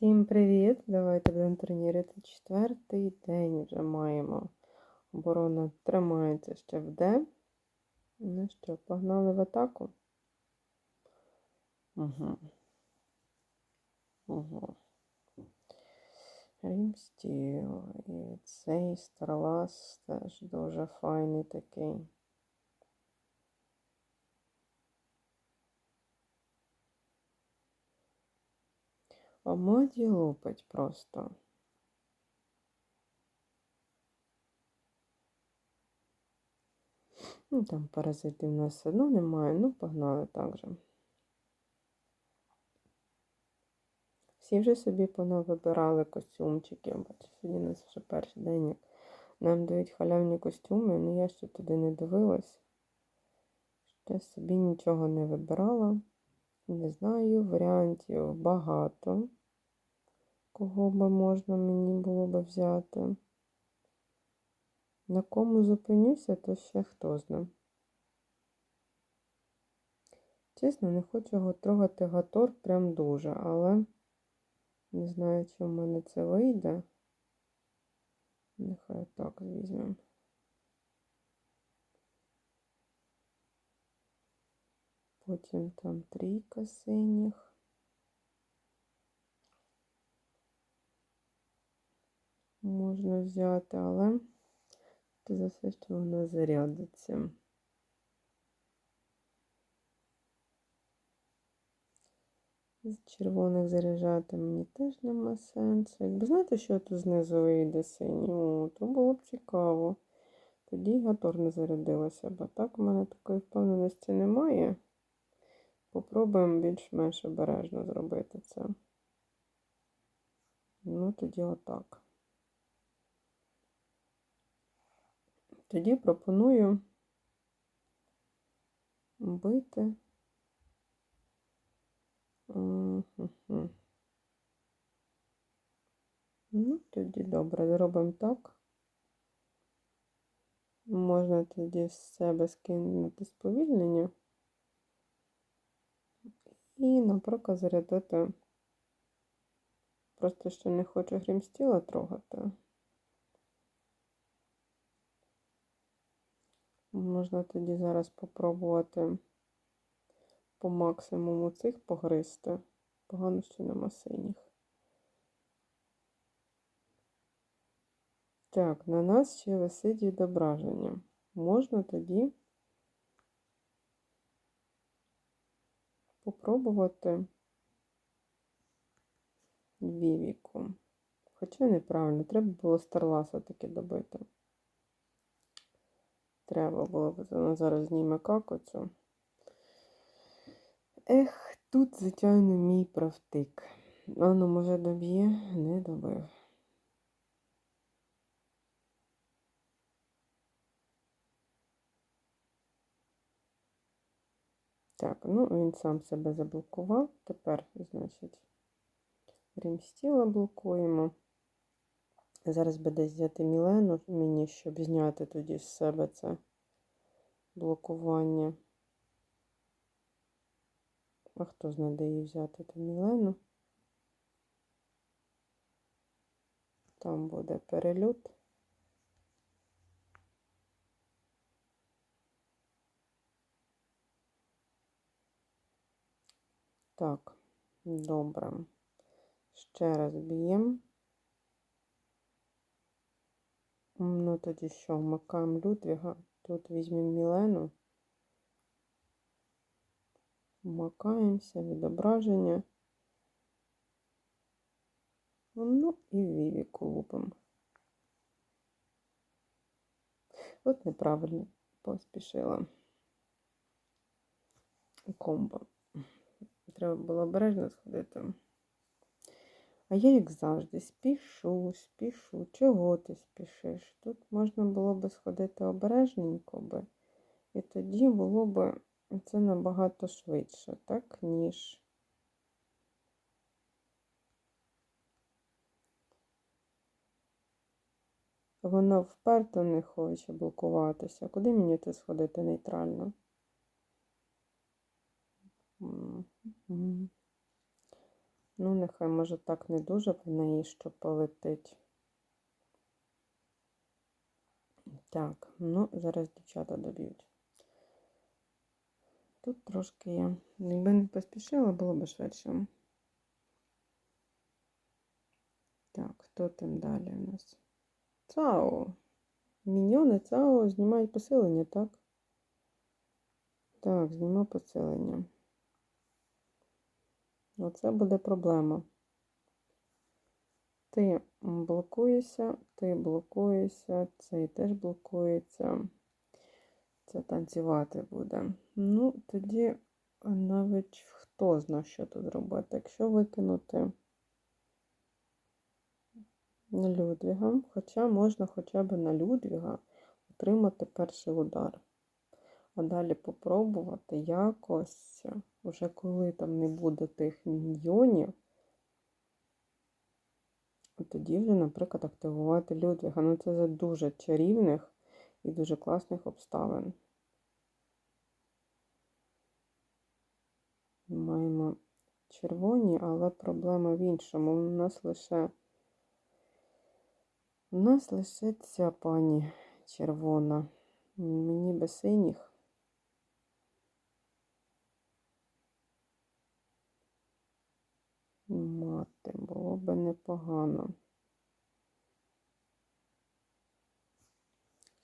Всім привіт! Давайте будемо тренувати четвертий день вже маємо. Оборона тримається ще в Д. Ну що, погнали в атаку? Угу. Угу. Рімстіл. І цей Старлас теж дуже файний такий. Моді лупить просто. Ну, там паразитів у нас все одно немає, ну погнали так же. Всі вже собі понавибирали костюмчики. Бачу, сьогодні у нас вже перший день, як нам дають халявні костюми, але я ще туди не дивилась. Ще собі нічого не вибирала. Не знаю, варіантів багато, кого би можна мені було би взяти. На кому зупинюся, то ще хто знає. Чесно, не хочу його трогати гатор прям дуже, але не знаю, чи в мене це вийде. Нехай так візьмемо. Потім там трійка синіх. Можна взяти, але це за все, що воно зарядиться. З червоних заряджати мені теж нема сенсу. Якби знаєте, що тут знизу вийде синій, о, то було б цікаво. Тоді гатор не зарядилася, бо так у мене такої впевненості немає. Попробуємо більш-менш обережно зробити це. Ну, тоді отак. Тоді пропоную бити. Ну, тоді добре, зробимо так. Можна тоді з себе скинути сповільнення. І, наприклад, зарядити. Просто що не хочу грімстіла трогати. Можна тоді зараз попробувати по максимуму цих погризти. Погано, що нема синіх. Так, на нас ще висить відображення. Можна тоді попробувати Вівіку. Хоча неправильно, треба було Старласа таки добити. Треба було, бо вона зараз зніме какоцю. Ех, тут, звичайно, мій правтик. Ану, може, доб'є, не добив. Так, ну він сам себе заблокував. Тепер, значить, рімстіла блокуємо. Зараз би десь взяти Мілену мені, щоб зняти тоді з себе це блокування. А хто знає, де її взяти ту Мілену? Там буде перельот. Так, добре. Ще раз б'ємо. Ну, тоді що, вмикаємо Людвіга. Тут візьмемо Мілену. Вмикаємося, відображення. Ну і Вівіку лупимо. От неправильно поспішила. Комбо. Треба було обережно сходити. А я, як завжди, спішу, спішу. Чого ти спішиш? Тут можна було би сходити обережненько би, і тоді було б це набагато швидше, так, ніж. Воно вперто не хоче блокуватися. Куди мені це сходити нейтрально? Ну, нехай, може, так не дуже в неї що полетить. Так, ну, зараз дівчата доб'ють. Тут трошки я, якби не поспішила, було б швидше. Так, хто там далі у нас? Цао. Міньйони Цао знімають посилення, так? Так, зніма посилення. Оце буде проблема. Ти блокуєшся, ти блокуєшся, цей теж блокується. Це танцювати буде. Ну, тоді навіть хто знає, що тут робити. Якщо викинути на Людвіга, хоча можна хоча б на Людвіга отримати перший удар. А далі попробувати якось, вже коли там не буде тих міньйонів, тоді вже, наприклад, активувати Людвіга. Ну, це за дуже чарівних і дуже класних обставин. Маємо червоні, але проблема в іншому. У нас лише у нас лише ця пані червона. Мені без синіх. Мати, було би непогано.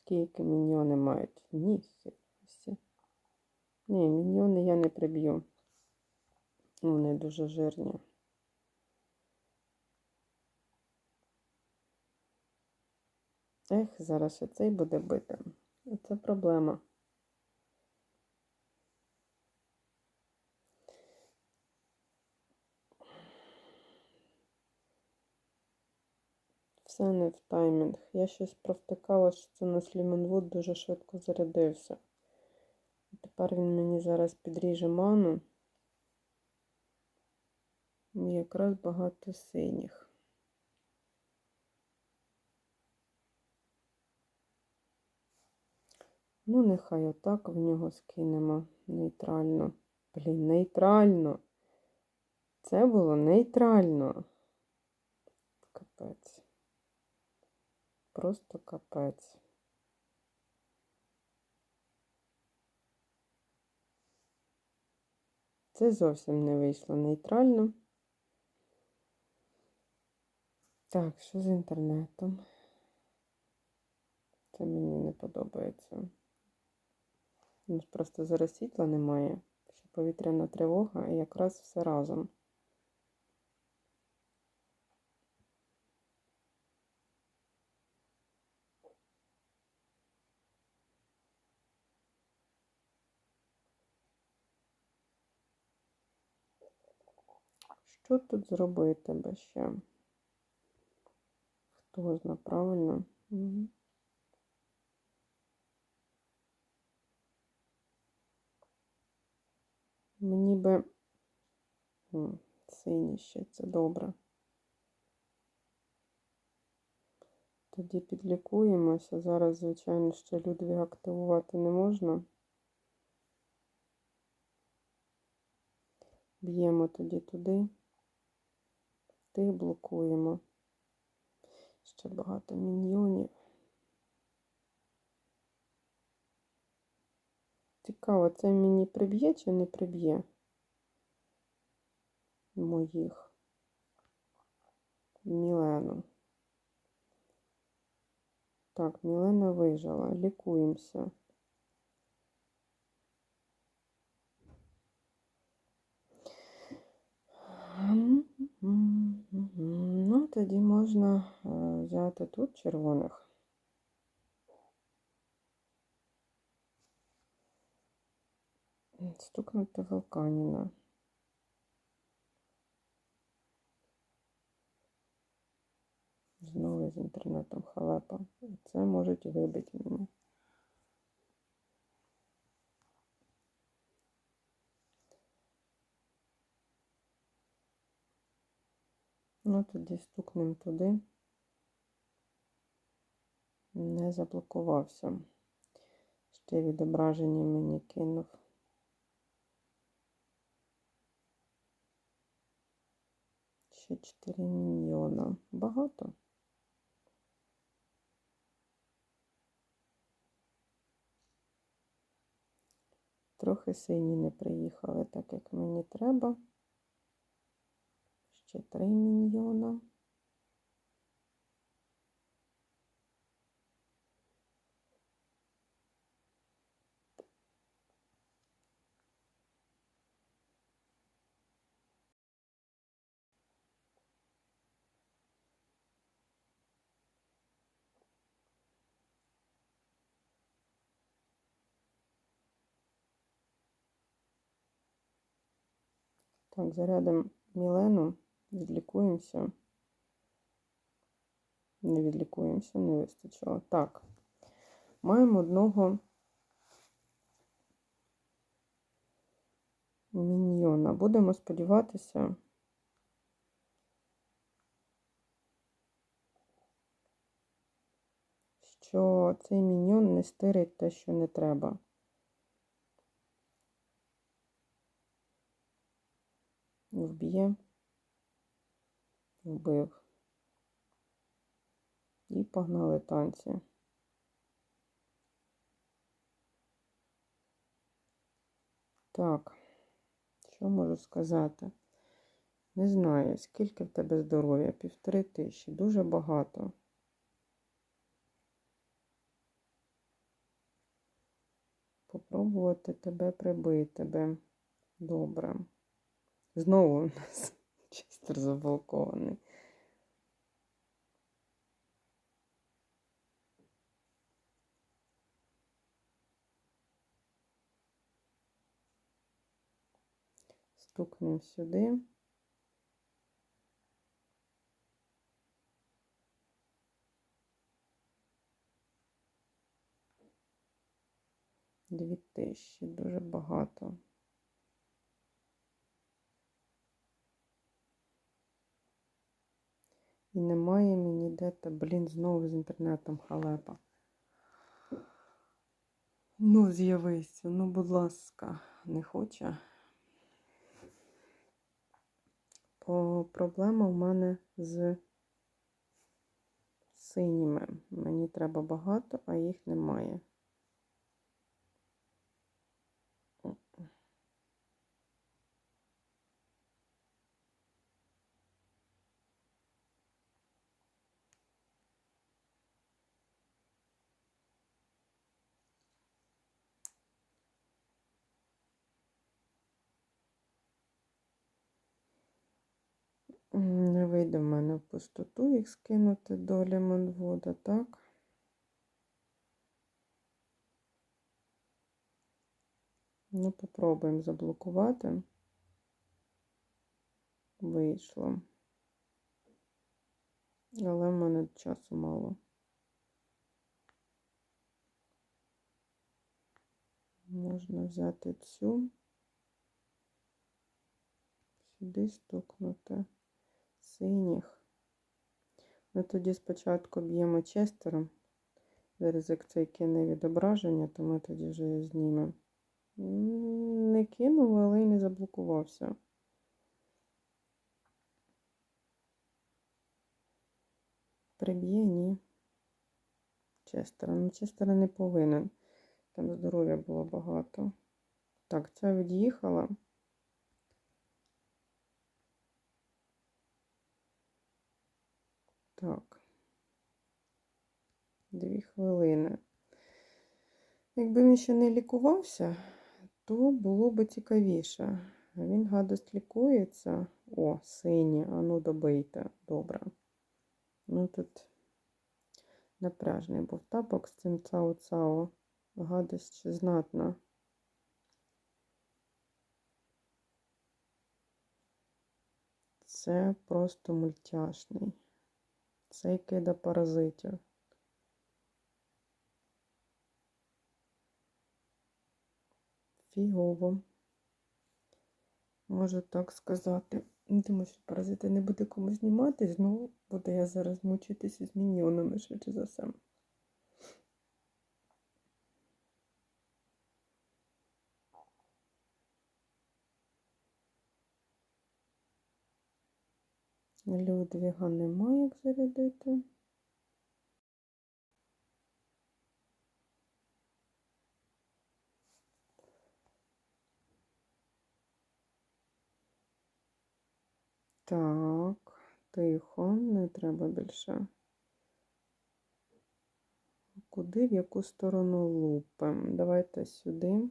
Скільки міньйони мають? Ні, всі. Ні, міньйони я не приб'ю. Вони дуже жирні. Ех, зараз ще цей буде бити. Це проблема. Все не в таймінг. Я щось провтикала, що це на Сліменвуд дуже швидко зарядився. Тепер він мені зараз підріже ману. І якраз багато синіх. Ну, нехай отак в нього скинемо нейтрально. Блін, нейтрально. Це було нейтрально. Капець. Просто капець. Це зовсім не вийшло нейтрально. Так, що з інтернетом? Це мені не подобається. У нас просто зараз світла немає. Ще повітряна тривога і якраз все разом. Що тут зробити би ще? Хто знає правильно? Угу. Мені би сині ще це добре. Тоді підлікуємося. Зараз, звичайно, ще Людвіг активувати не можна. Б'ємо тоді туди, тих блокуємо. Ще багато міньйонів. Цікаво, це мені приб'є чи не приб'є моїх Мілену. Так, Мілена вижила. Лікуємося. Ну, тоді можна взяти тут червоних. Стукнути Вулканіна. Знову з інтернетом халепа. Це можуть вибити мене. Ну, тоді стукнемо туди. Не заблокувався. Ще відображення мені кинув. ще 4 міньйона. Багато. Трохи сині не приїхали, так як мені треба. Ще 3 міньйона. Так, зарядимо Мілену, відлікуємося. Не відлікуємося, не вистачило. Так, маємо одного міньйона. Будемо сподіватися, що цей міньйон не стирить те, що не треба. Вб'є, вбив. І погнали танці. Так, що можу сказати? Не знаю, скільки в тебе здоров'я? Півтори тисячі. Дуже багато. Попробувати тебе прибити тебе. Добре. Знову у нас честер заблокований. Стукнемо сюди. Дві тисячі, дуже багато. І немає мені де та, блін, знову з інтернетом халепа. Ну, з'явися, ну, будь ласка, не хоче. Бо проблема в мене з синіми. Мені треба багато, а їх немає. Не вийде в мене в пустоту їх скинути до лимонвода, так? Ну, попробуємо заблокувати. Вийшло. Але в мене часу мало. Можна взяти цю, сюди стукнути синіх. Ми тоді спочатку б'ємо честером. Як цей кине відображення, то ми тоді вже його знімемо. Не кинув, але й не заблокувався. Приб'є, ні. Честера. Ну, Честера не повинен. Там здоров'я було багато. Так, ця від'їхала. Так. Дві хвилини. Якби він ще не лікувався, то було б цікавіше. Він гадость лікується. О, сині, а ну добийте. Добре. Ну тут напряжний був тапок з цим цао-цао. Гадость знатна. Це просто мультяшний. Цей кида паразитів. Фігово. Можу так сказати. Думаю, що паразити не буде кому знімати, знову буду я зараз мучитися з міньйонами, швидше за все. Людвіга немає як зарядити. Так, тихо, не треба більше. Куди, в яку сторону лупим? Давайте сюди.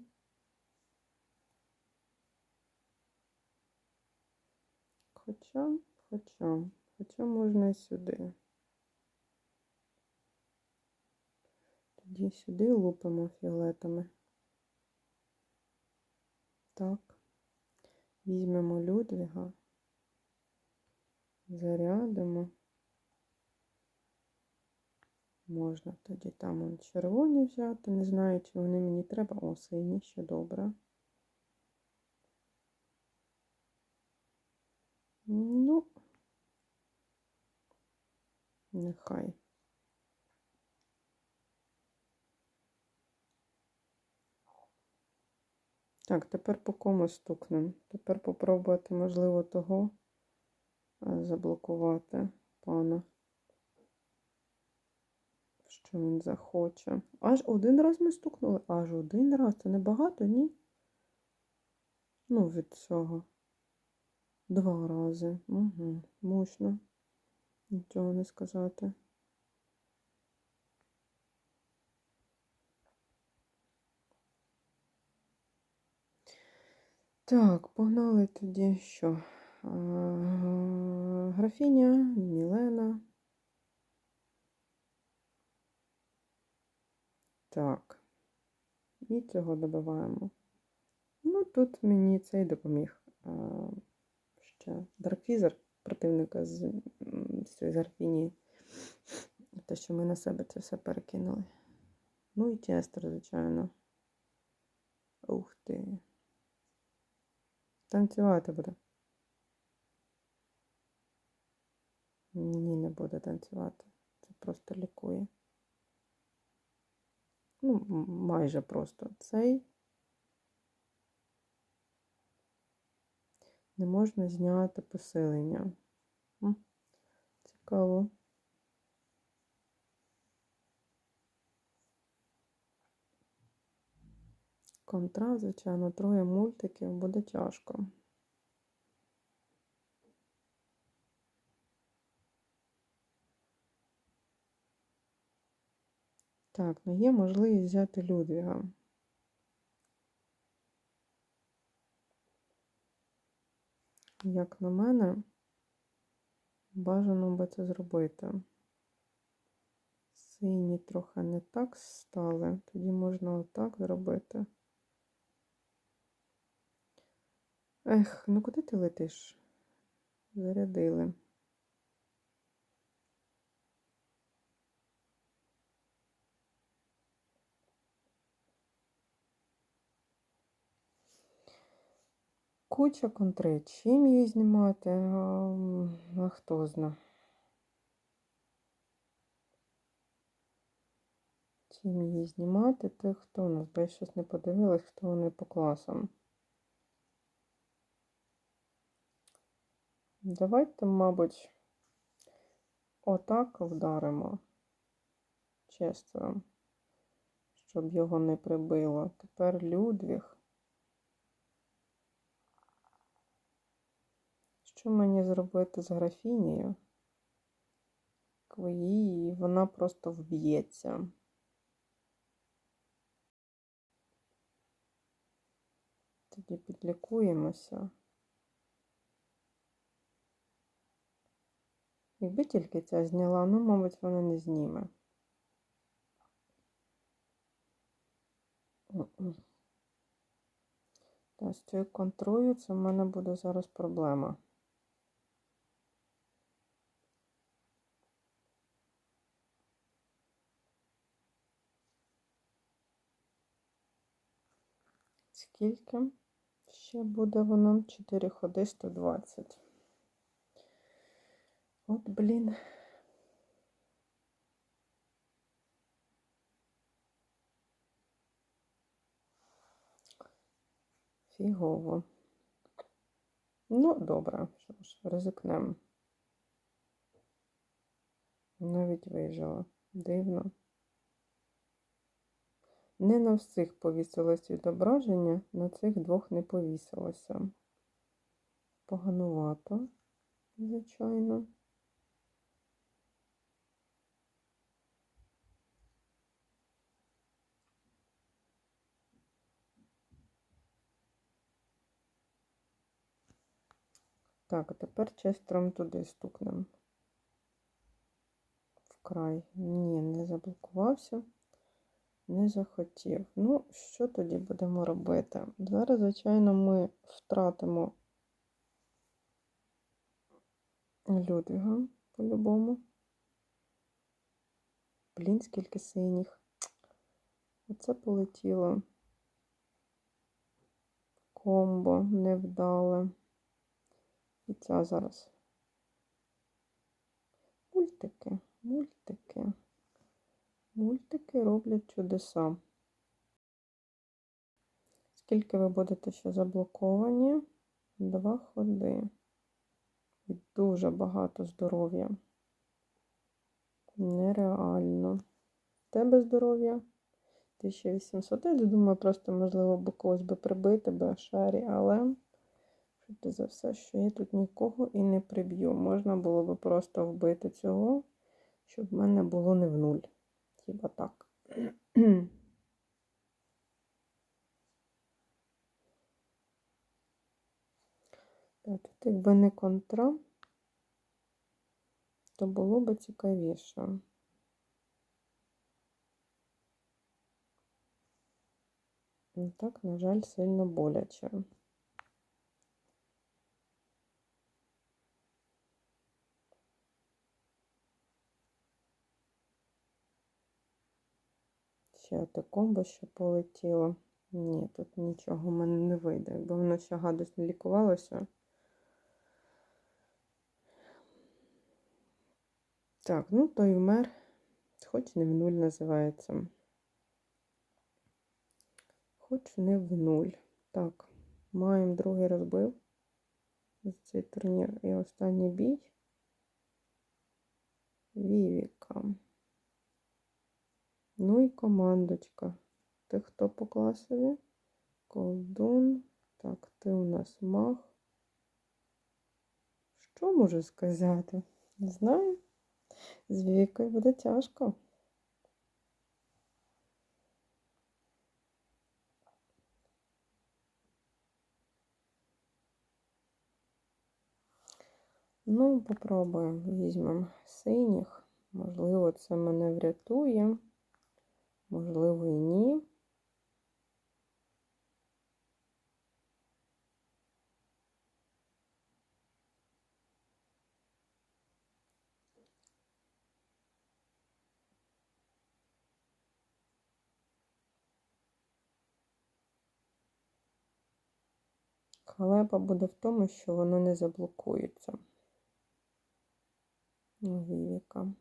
Хоча, хоча, хоча можна і сюди. Тоді сюди лупимо фіолетами. Так. Візьмемо Людвіга, зарядимо. Можна тоді там он червоні взяти. Не знаю, чи вони мені треба. О, сині, ще добре. Ну, нехай. Так, тепер по комусь стукнемо. Тепер попробувати, можливо, того е, заблокувати пана. Що він захоче. Аж один раз ми стукнули. Аж один раз. Це небагато, ні? Ну, від цього. Два рази. Угу. Мощно. Нічого не сказати. Так, погнали тоді що? Графіня, Мілена. Так. І цього добиваємо. Ну, тут мені цей допоміг. Ще Даркфізер, противника з, з цієї Те, що ми на себе це все перекинули. Ну і Честер, звичайно. Ух ти. Танцювати буде. Ні, не буде танцювати. Це просто лікує. Ну, майже просто цей. Не можна зняти посилення. Цікаво. Контра, звичайно, троє мультиків буде тяжко. Так, ну є можливість взяти Людвіга. Як на мене, бажано би це зробити. Сині трохи не так стали, тоді можна отак зробити. Ех, ну куди ти летиш? Зарядили. Куча контри. Чим її знімати? А, а хто зна? Чим її знімати? Ти хто у нас? Бо я щось не подивилась, хто вони по класам. Давайте, мабуть, отак вдаримо честером, щоб його не прибило. Тепер Людвіг. Що мені зробити з графінією? Квої, вона просто вб'ється. Тоді підлікуємося. Якби тільки ця зняла, ну, мабуть, вона не зніме. Та з цією контрою це в мене буде зараз проблема. Скільки ще буде воно? 4 ходи 120. От, блін. Фігово. Ну, добре, що ж, ризикнемо. Навіть вижила. Дивно. Не на всіх повісилось відображення, на цих двох не повісилося. Поганувато, звичайно. Так, а тепер честером туди стукнемо. Вкрай. Ні, не заблокувався, не захотів. Ну, що тоді будемо робити? Зараз, звичайно, ми втратимо Людвіга по-любому. Блін, скільки синіх. Оце полетіло. Комбо невдале. І ця зараз. Мультики, мультики. Мультики роблять чудеса. Скільки ви будете ще заблоковані? Два ходи. І дуже багато здоров'я. Нереально. Тебе здоров'я? 1800. Я думаю, просто, можливо, би когось би прибити, би шарі, але швидше за все, що я тут нікого і не приб'ю. Можна було би просто вбити цього, щоб в мене було не в нуль. Хіба так. Тут якби не контра, то було би цікавіше. І так, на жаль, сильно боляче. Те комбо ще полетіло. Ні, тут нічого в мене не вийде. Якби воно ще гадость не лікувалося. Так, ну той вмер, хоч не в нуль називається. Хоч не в нуль. Так, маємо другий розбив цей турнір і останній бій. Вівіка. Ну і командочка. Ти хто по класові? Колдун. Так, ти у нас маг. Що можу сказати? Не знаю. З вікою буде тяжко. Ну, попробуємо. Візьмемо синіх. Можливо, це мене врятує. Можливо, і ні. Халепа буде в тому, що воно не заблокується. Вівіка.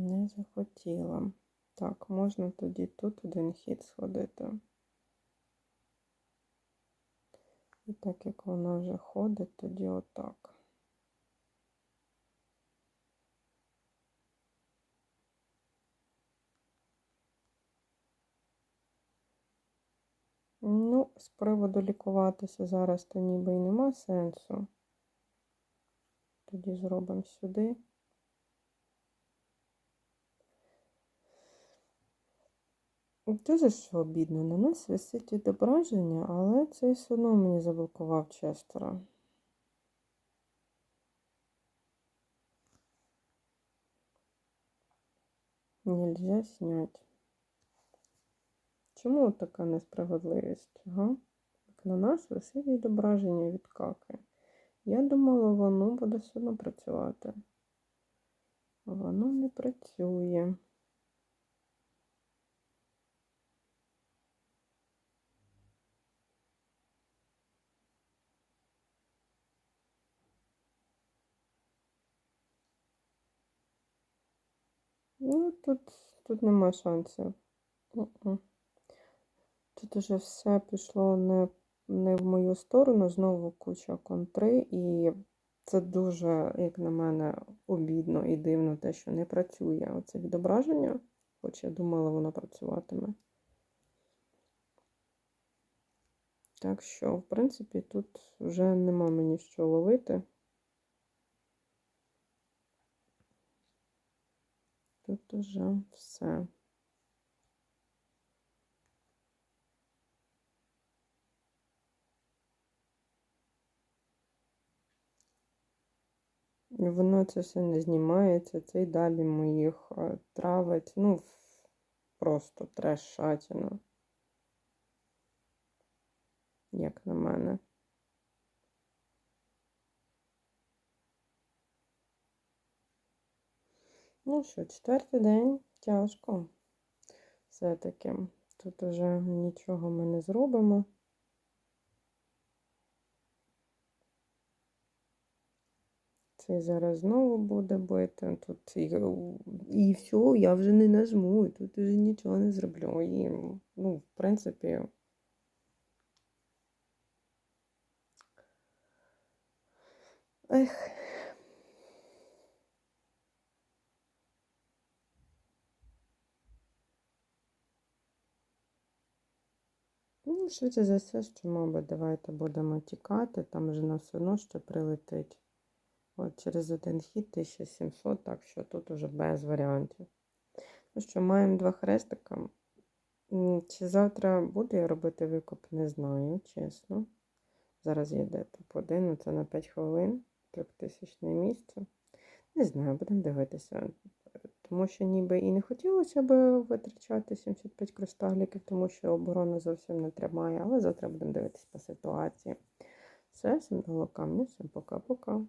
Не захотіла. Так, можна тоді тут один хід сходити. І так як вона вже ходить, тоді отак. Ну, з приводу лікуватися зараз то ніби й нема сенсу. Тоді зробимо сюди. Дуже що обідно. На нас висить відображення, але це все одно мені заблокував Честера. Нельзя снять. Чому така несправедливість? Ага. На нас висить відображення від каки. Я думала, воно буде все одно працювати. Воно не працює. Тут, тут нема шансів. Тут уже все пішло не, не в мою сторону, знову куча контри, і це дуже, як на мене, обідно і дивно те, що не працює оце відображення, хоч я думала, воно працюватиме. Так що, в принципі, тут вже нема мені що ловити. Тут уже все. Воно це все не знімається, це й далі моїх е, травить. Ну, просто трешатіна. Як на мене. Ну що, четвертий день тяжко. Все-таки. Тут уже нічого ми не зробимо. Цей зараз знову буде бити. Тут і, і все, я вже не нажму, тут вже нічого не зроблю. І, ну, в принципі. Ех. Ну, швидше за все, що, мабуть, давайте будемо тікати, там вже нас все одно ще прилетить. От через один хід 1700, так що тут уже без варіантів. Ну що, маємо два хрестика. Чи завтра буду я робити викуп, не знаю, чесно. Зараз йде топ-1, ну, це на 5 хвилин, трьохтисячне місце. Не знаю, будемо дивитися. Тому що ніби і не хотілося б витрачати 75 кристаліків, тому що оборона зовсім не тримає, але завтра будемо дивитися по ситуації. Все, всім до камню, всім пока-пока.